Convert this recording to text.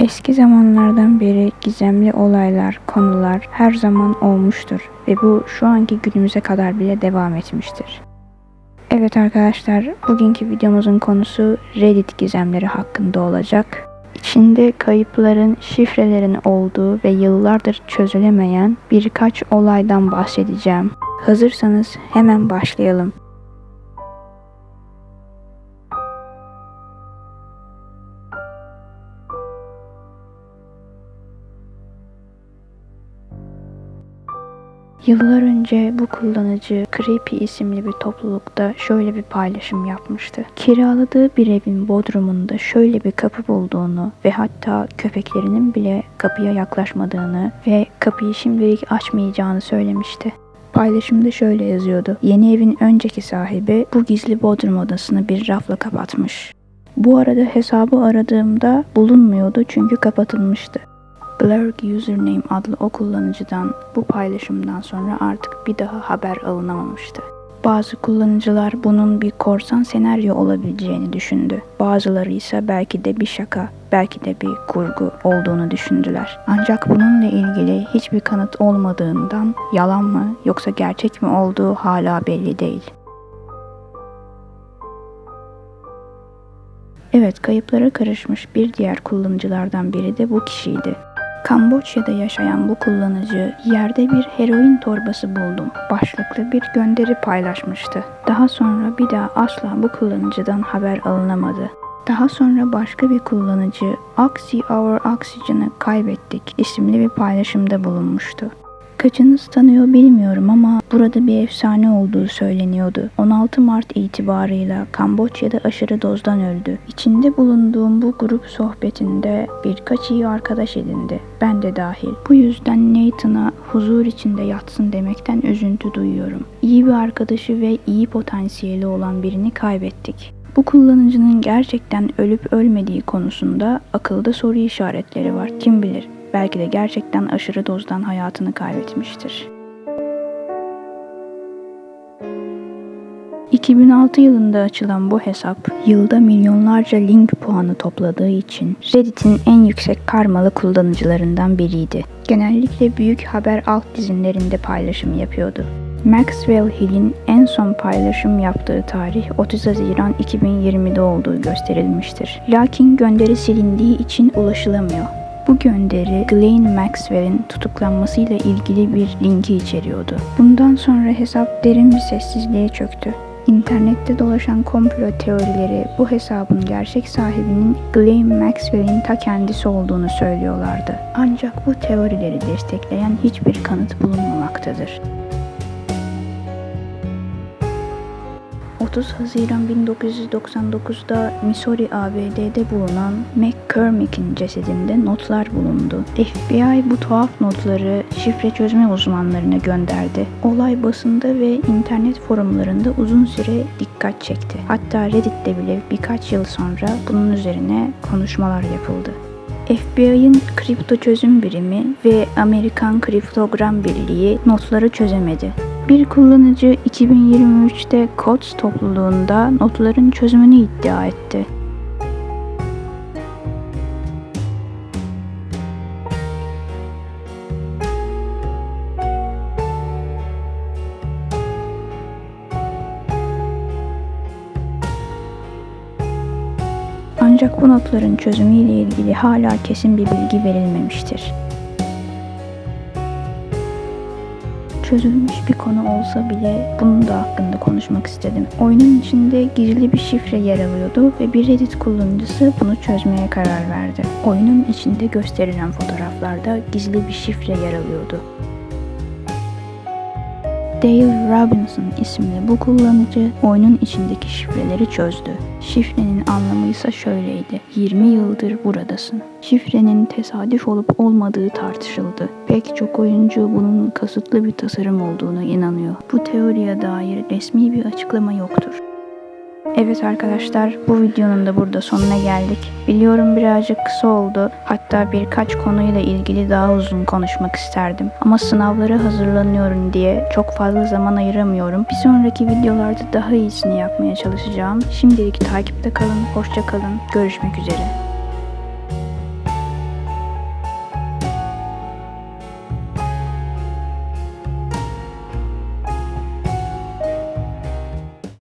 Eski zamanlardan beri gizemli olaylar, konular her zaman olmuştur ve bu şu anki günümüze kadar bile devam etmiştir. Evet arkadaşlar, bugünkü videomuzun konusu Reddit gizemleri hakkında olacak. İçinde kayıpların, şifrelerin olduğu ve yıllardır çözülemeyen birkaç olaydan bahsedeceğim. Hazırsanız hemen başlayalım. Yıllar önce bu kullanıcı Creepy isimli bir toplulukta şöyle bir paylaşım yapmıştı. Kiraladığı bir evin bodrumunda şöyle bir kapı bulduğunu ve hatta köpeklerinin bile kapıya yaklaşmadığını ve kapıyı şimdilik açmayacağını söylemişti. Paylaşımda şöyle yazıyordu. Yeni evin önceki sahibi bu gizli bodrum odasını bir rafla kapatmış. Bu arada hesabı aradığımda bulunmuyordu çünkü kapatılmıştı. Blurg Username adlı o kullanıcıdan bu paylaşımdan sonra artık bir daha haber alınamamıştı. Bazı kullanıcılar bunun bir korsan senaryo olabileceğini düşündü. Bazıları ise belki de bir şaka, belki de bir kurgu olduğunu düşündüler. Ancak bununla ilgili hiçbir kanıt olmadığından yalan mı yoksa gerçek mi olduğu hala belli değil. Evet, kayıplara karışmış bir diğer kullanıcılardan biri de bu kişiydi. Kamboçya'da yaşayan bu kullanıcı yerde bir heroin torbası buldum başlıklı bir gönderi paylaşmıştı. Daha sonra bir daha asla bu kullanıcıdan haber alınamadı. Daha sonra başka bir kullanıcı Oxy Our Oxygen'ı kaybettik isimli bir paylaşımda bulunmuştu. Kaçınız tanıyor bilmiyorum ama burada bir efsane olduğu söyleniyordu. 16 Mart itibarıyla Kamboçya'da aşırı dozdan öldü. İçinde bulunduğum bu grup sohbetinde birkaç iyi arkadaş edindi. Ben de dahil. Bu yüzden Nathan'a huzur içinde yatsın demekten üzüntü duyuyorum. İyi bir arkadaşı ve iyi potansiyeli olan birini kaybettik. Bu kullanıcının gerçekten ölüp ölmediği konusunda akılda soru işaretleri var. Kim bilir? Belki de gerçekten aşırı dozdan hayatını kaybetmiştir. 2006 yılında açılan bu hesap, yılda milyonlarca link puanı topladığı için Reddit'in en yüksek karmalı kullanıcılarından biriydi. Genellikle büyük haber alt dizinlerinde paylaşım yapıyordu. Maxwell Hill'in en son paylaşım yaptığı tarih 30 Haziran 2020'de olduğu gösterilmiştir. Lakin gönderi silindiği için ulaşılamıyor. Bu gönderi Ghislaine Maxwell'in tutuklanmasıyla ilgili bir linki içeriyordu. Bundan sonra hesap derin bir sessizliğe çöktü. İnternette dolaşan komplo teorileri bu hesabın gerçek sahibinin Ghislaine Maxwell'in ta kendisi olduğunu söylüyorlardı. Ancak bu teorileri destekleyen hiçbir kanıt bulunmamaktadır. 30 Haziran 1999'da Missouri ABD'de bulunan McCormick'in cesedinde notlar bulundu. FBI bu tuhaf notları şifre çözme uzmanlarına gönderdi. Olay basında ve internet forumlarında uzun süre dikkat çekti. Hatta Reddit'te bile birkaç yıl sonra bunun üzerine konuşmalar yapıldı. FBI'ın kripto çözüm birimi ve Amerikan Kriptogram Birliği notları çözemedi. Bir kullanıcı 2023'te Codes topluluğunda notların çözümünü iddia etti. Ancak bu notların çözümüyle ilgili hala kesin bir bilgi verilmemiştir. Çözülmüş bir konu olsa bile bunun da hakkında konuşmak istedim. Oyunun içinde gizli bir şifre yer alıyordu ve bir Reddit kullanıcısı bunu çözmeye karar verdi. Oyunun içinde gösterilen fotoğraflarda gizli bir şifre yer alıyordu. Dale Robinson isimli bu kullanıcı oyunun içindeki şifreleri çözdü. Şifrenin anlamı ise şöyleydi. 20 yıldır buradasın. Şifrenin tesadüf olup olmadığı tartışıldı. Pek çok oyuncu bunun kasıtlı bir tasarım olduğuna inanıyor. Bu teoriye dair resmi bir açıklama yoktur. Evet arkadaşlar bu videonun da burada sonuna geldik. Biliyorum birazcık kısa oldu. Hatta birkaç konuyla ilgili daha uzun konuşmak isterdim. Ama sınavlara hazırlanıyorum diye çok fazla zaman ayıramıyorum. Bir sonraki videolarda daha iyisini yapmaya çalışacağım. Şimdilik takipte kalın, hoşça kalın. Görüşmek üzere.